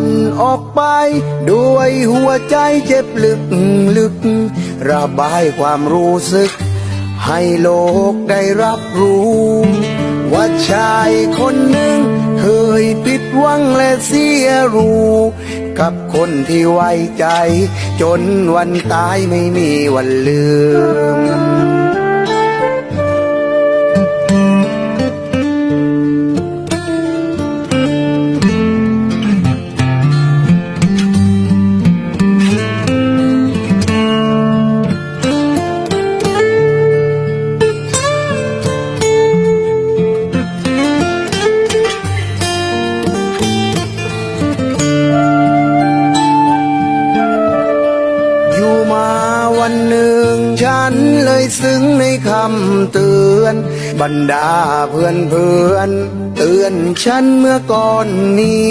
มันออกไป ด้วยหัวใจเจ็บลึกลึก ระบายความรู้สึก ให้โลกได้รับรู้ ว่าชายคนหนึ่ง เคยผิดหวังและเสียรู้ กับคนที่ไว้ใจ จนวันตายไม่มีวันลืม วันหนึ่ง ฉันเลยซึ้งในคำเตือน บรรดาเพื่อนเพื่อนเตือนฉันเมื่อก่อนนี้